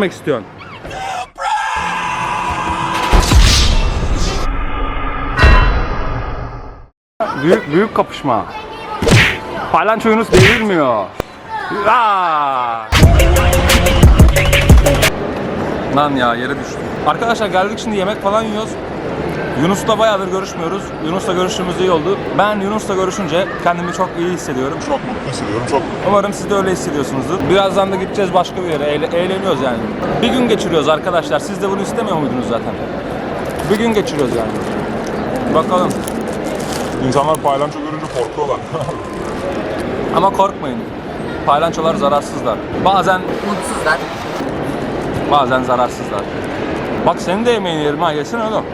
girmek istiyorsun? Büyük büyük kapışma. Palanço devrilmiyor. Lan ya yere düştüm. Arkadaşlar geldik şimdi yemek falan yiyoruz. Yunus'la bayağıdır görüşmüyoruz. Yunus'la görüştüğümüz iyi oldu. Ben Yunus'la görüşünce kendimi çok iyi hissediyorum. Çok mutlu hissediyorum, çok. Umarım siz de öyle hissediyorsunuzdur. Birazdan da gideceğiz başka bir yere. Eğle- eğleniyoruz yani. Bir gün geçiriyoruz arkadaşlar. Siz de bunu istemiyor muydunuz zaten? Bir gün geçiriyoruz yani. Bakalım. İnsanlar paylanço görünce korkuyorlar. Ama korkmayın. Paylançolar zararsızlar. Bazen Mutsuzlar. bazen zararsızlar. Bak senin de yemeğini yerim ha. Yesene oğlum.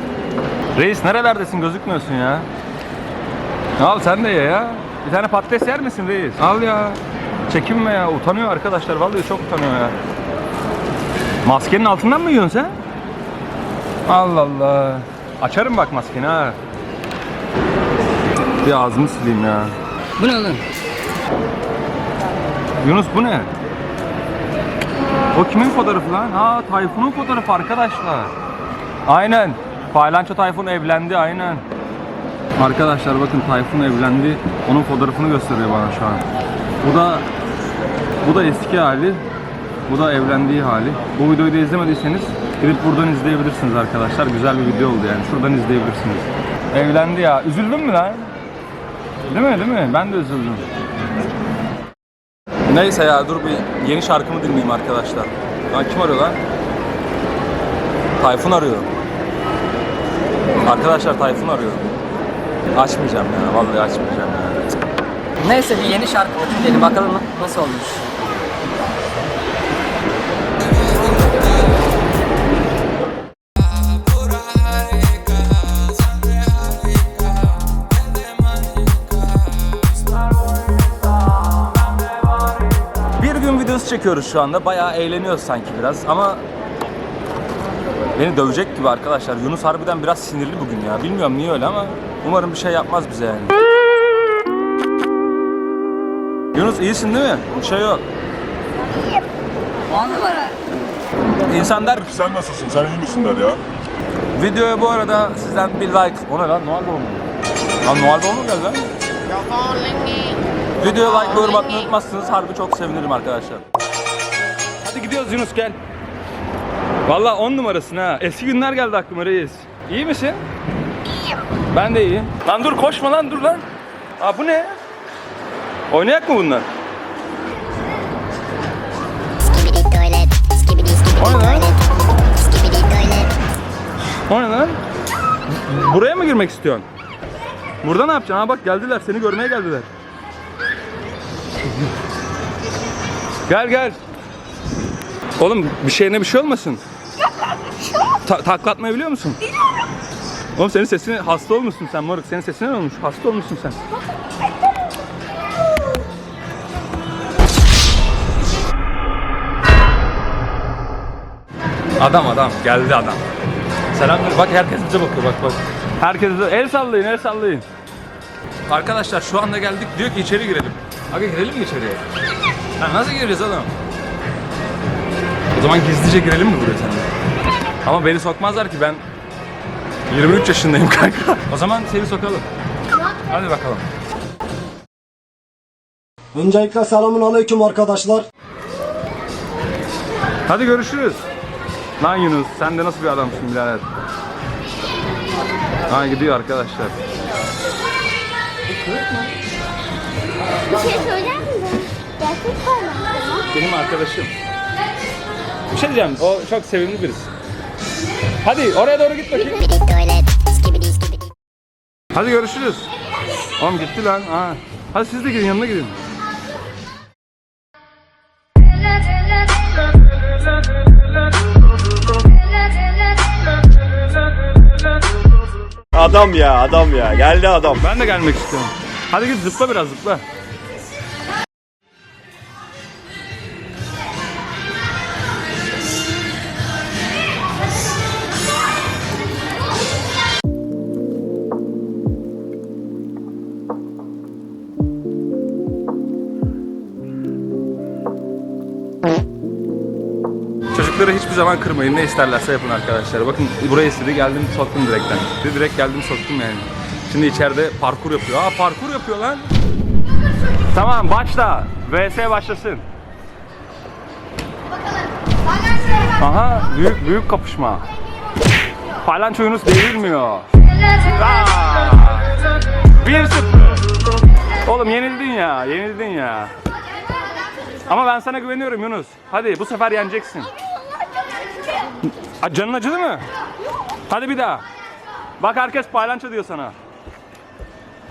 Reis nerelerdesin gözükmüyorsun ya. Al sen de ye ya. Bir tane patates yer misin reis? Al ya. Çekinme ya. Utanıyor arkadaşlar. Vallahi çok utanıyor ya. Maskenin altından mı yiyorsun sen? Allah Allah. Açarım bak maskeni ha. Bir ağzımı sileyim ya. Bu ne oğlum? Yunus bu ne? O kimin fotoğrafı lan? Ha Tayfun'un fotoğrafı arkadaşlar. Aynen. Paylanço Tayfun evlendi aynen. Arkadaşlar bakın Tayfun evlendi. Onun fotoğrafını gösteriyor bana şu an. Bu da bu da eski hali. Bu da evlendiği hali. Bu videoyu da izlemediyseniz gidip buradan izleyebilirsiniz arkadaşlar. Güzel bir video oldu yani. Şuradan izleyebilirsiniz. Evlendi ya. Üzüldün mü lan? Değil mi? Değil mi? Ben de üzüldüm. Neyse ya dur bir yeni şarkımı dinleyeyim arkadaşlar. Lan kim arıyor lan? Tayfun arıyor. Arkadaşlar Tayfun arıyor. Açmayacağım ya vallahi açmayacağım ya. Neyse bir yeni şarkı dinleyelim bakalım nasıl olmuş. Bir gün videosu çekiyoruz şu anda. Bayağı eğleniyoruz sanki biraz ama beni dövecek gibi arkadaşlar. Yunus harbiden biraz sinirli bugün ya. Bilmiyorum niye öyle ama umarım bir şey yapmaz bize yani. Yunus iyisin değil mi? Bir şey yok. 10 numara. İnsan der ki Sen nasılsın, sen iyi misin der ya. Videoya bu arada sizden bir like. O ne lan? Noel Baba mı? Lan Noel Baba mı geldi lan? Videoya like ve yorum atmayı unutmazsınız. Harbi çok sevinirim arkadaşlar. Hadi gidiyoruz Yunus gel. Valla 10 numarasın ha. Eski günler geldi aklıma reis. İyi misin? İyiyim. Ben de iyiyim. Lan dur koşma lan dur lan. Aa bu ne? Oynayak mı bunlar? O ne lan? O ne lan? Buraya mı girmek istiyorsun? Burada ne yapacaksın? Ha bak geldiler. Seni görmeye geldiler. Gel gel. Oğlum bir şeyine bir şey olmasın. Ta takla atmayı biliyor musun? Biliyorum. Oğlum senin sesini hasta olmuşsun sen moruk. Senin sesin ne olmuş? Hasta olmuşsun sen. Adam adam geldi adam. Selamlar. Bak herkes bize bakıyor bak bak. Herkes bize el sallayın el sallayın. Arkadaşlar şu anda geldik diyor ki içeri girelim. Aga girelim mi içeriye? Ha, nasıl gireceğiz oğlum? O zaman gizlice girelim mi buraya seninle? Ama beni sokmazlar ki ben 23 yaşındayım kanka. O zaman seni sokalım. Hadi bakalım. Öncelikle selamun aleyküm arkadaşlar. Hadi görüşürüz. Lan Yunus sen de nasıl bir adamsın birader. Ha gidiyor arkadaşlar. Bir şey söyler misin? Gerçek parmak? Benim arkadaşım. Bir şey diyeceğim. O çok sevimli birisi. Hadi oraya doğru git bakayım. Hadi görüşürüz. Oğlum gitti lan. Ha. Hadi siz de gidin yanına gidin. Adam ya adam ya geldi adam. Ben de gelmek istiyorum. Hadi git zıpla biraz zıpla. Çocukları hiçbir zaman kırmayın. Ne isterlerse yapın arkadaşlar. Bakın buraya istedi geldim soktum direkten. Direkt geldim soktum yani. Şimdi içeride parkur yapıyor. Aa parkur yapıyor lan. Tamam başla. VS başlasın. Aha büyük büyük kapışma. Palanço Yunus devrilmiyor. Aa! 1-0. Oğlum yenildin ya, yenildin ya. Ama ben sana güveniyorum Yunus. Hadi bu sefer yeneceksin. A, Canın acıdı mı? Hadi bir daha. Bak herkes paylanço diyor sana.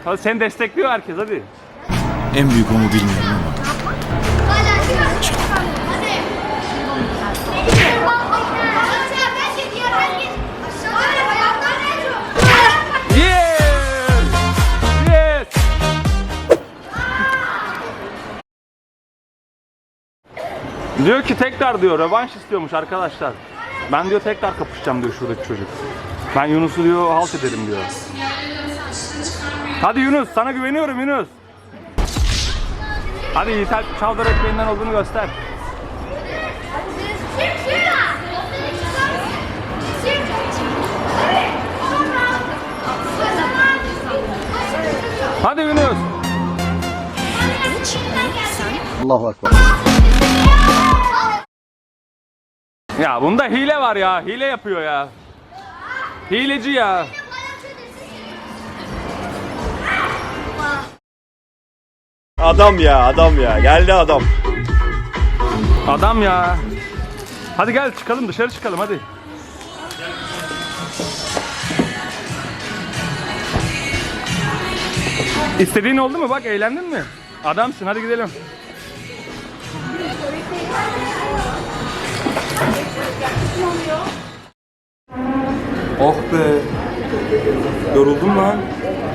Hadi seni destekliyor herkes hadi. En büyük onu bilmiyorum ama. Diyor ki tekrar diyor revanş istiyormuş arkadaşlar. Ben diyor tekrar kapışacağım diyor şuradaki çocuk. Ben Yunus'u diyor halt ederim diyor. Hadi Yunus sana güveniyorum Yunus. Hadi Yiğit Alp Çavdar ekmeğinden olduğunu göster. Hadi Yunus. Allahu Ekber. Ya bunda hile var ya. Hile yapıyor ya. Hileci ya. Adam ya adam ya. Geldi adam. Adam ya. Hadi gel çıkalım dışarı çıkalım hadi. İstediğin oldu mu? Bak eğlendin mi? Adamsın hadi gidelim. Oh be. Yoruldum lan.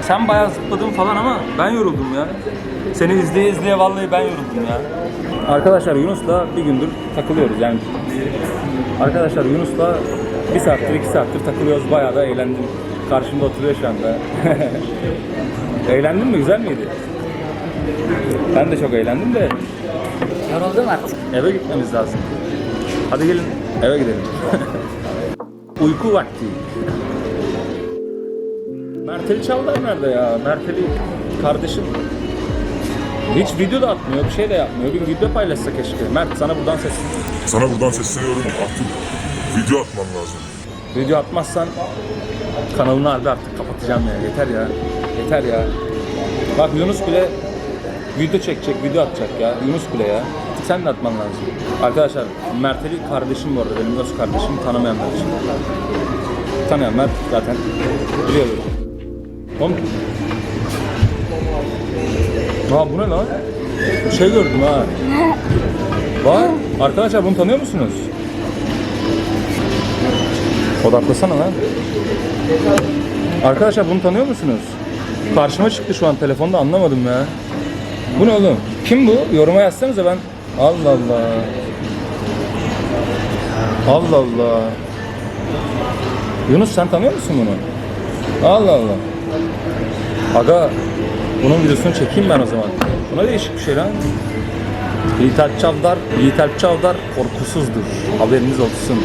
Sen bayağı zıpladın falan ama ben yoruldum ya. Seni izleye izleye vallahi ben yoruldum ya. Arkadaşlar Yunus'la bir gündür takılıyoruz yani. Arkadaşlar Yunus'la bir saattir iki saattir takılıyoruz bayağı da eğlendim. Karşımda oturuyor şu anda. Eğlendin mi? Güzel miydi? Ben de çok eğlendim de Yoruldum artık. eve gitmemiz lazım. Hadi gelin eve gidelim. Uyku vakti. Merteli Çavdar nerede ya? Merteli kardeşim hiç video da atmıyor, bir şey de yapmıyor. Bir video paylaşsa keşke. Mert sana buradan ses. Sana buradan sesleniyorum artık video atman lazım. Video atmazsan kanalını harbi artık kapatacağım ya. Yeter ya. Yeter ya. Bak Yunus bile video çekecek, video atacak ya. Yunus bile ya. Sen de atman lazım. Arkadaşlar Merteli kardeşim bu arada benim öz kardeşim tanımayanlar için. Tanıyanlar zaten biliyordur. Oğlum. Aa bu ne lan? Bir şey gördüm ha. Bak arkadaşlar bunu tanıyor musunuz? Odaklasana lan. Arkadaşlar bunu tanıyor musunuz? Karşıma çıktı şu an telefonda anlamadım ya. Bu ne oğlum? Kim bu? Yoruma yazsanıza ben. Allah Allah. Allah Allah. Yunus sen tanıyor musun bunu? Allah Allah. Aga bunun videosunu çekeyim ben o zaman. Buna değişik bir şey lan. Yiğit Alp Çavdar, Yiğit Alp Çavdar korkusuzdur. Haberiniz olsun.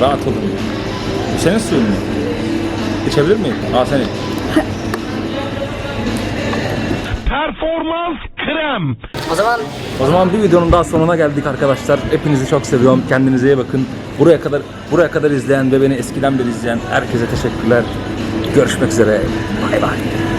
Rahat olun. Senin suyun mu? İçebilir miyim? Aa seni. Performans krem. O zaman O zaman bir videonun daha sonuna geldik arkadaşlar. Hepinizi çok seviyorum. Kendinize iyi bakın. Buraya kadar buraya kadar izleyen ve beni eskiden beri izleyen herkese teşekkürler. Görüşmek üzere. Bay bay.